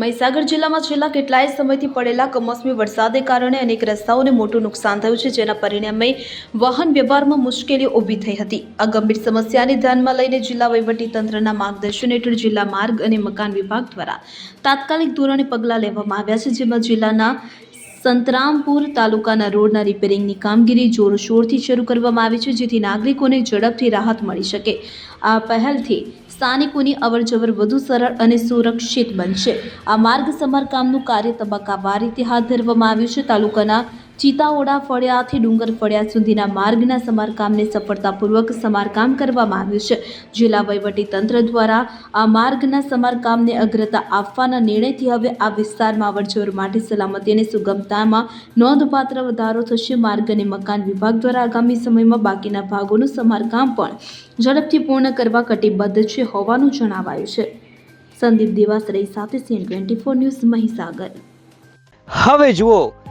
મહીસાગર જિલ્લામાં છેલ્લા કેટલાય સમયથી પડેલા કમોસમી વરસાદને કારણે અનેક રસ્તાઓને મોટું નુકસાન થયું છે, જેના પરિણામે વાહન વ્યવહારમાં મુશ્કેલીઓ ઊભી થઈ હતી. આ ગંભીર સમસ્યાને ધ્યાનમાં લઈને જિલ્લા વહીવટીતંત્રના માર્ગદર્શન હેઠળ જિલ્લા માર્ગ અને મકાન વિભાગ દ્વારા તાત્કાલિક ધોરણે પગલાં લેવામાં આવ્યા છે, જેમાં જિલ્લાના સંતરામપુર તાલુકાના રોડના રિપેરિંગની કામગીરી જોરશોરથી શરૂ કરવામાં આવી છે, જેથી નાગરિકોને ઝડપથી રાહત મળી શકે. આ પહેલથી સ્થાનિકોની અવરજવર વધુ સરળ અને સુરક્ષિત બનશે. આ માર્ગ સમારકામનું કાર્ય તબક્કાવાર રીતે હાથ ધરવામાં આવ્યું છે. તાલુકાના ચિતાઓડા ફળિયાથી ડુંગર ફળિયા સુધીના માર્ગના સમારકામને સફળતાપૂર્વક સમારકામ કરવામાં આવ્યું છે. જિલ્લા તંત્ર દ્વારા આ માર્ગના સમારકામને અગ્રતા આપવાના નિર્ણયથી હવે આ વિસ્તારમાં અવરજવર માટે સલામતી અને સુગમતામાં નોંધપાત્ર વધારો થશે. માર્ગ અને મકાન વિભાગ દ્વારા આગામી સમયમાં બાકીના ભાગોનું સમારકામ પણ ઝડપથી પૂર્ણ કરવા કટિબદ્ધ છે હોવાનું જણાવાયું છે. સંદીપ દેવાસરે સાથે CN twenty four news Mahisagar. હવે જુઓ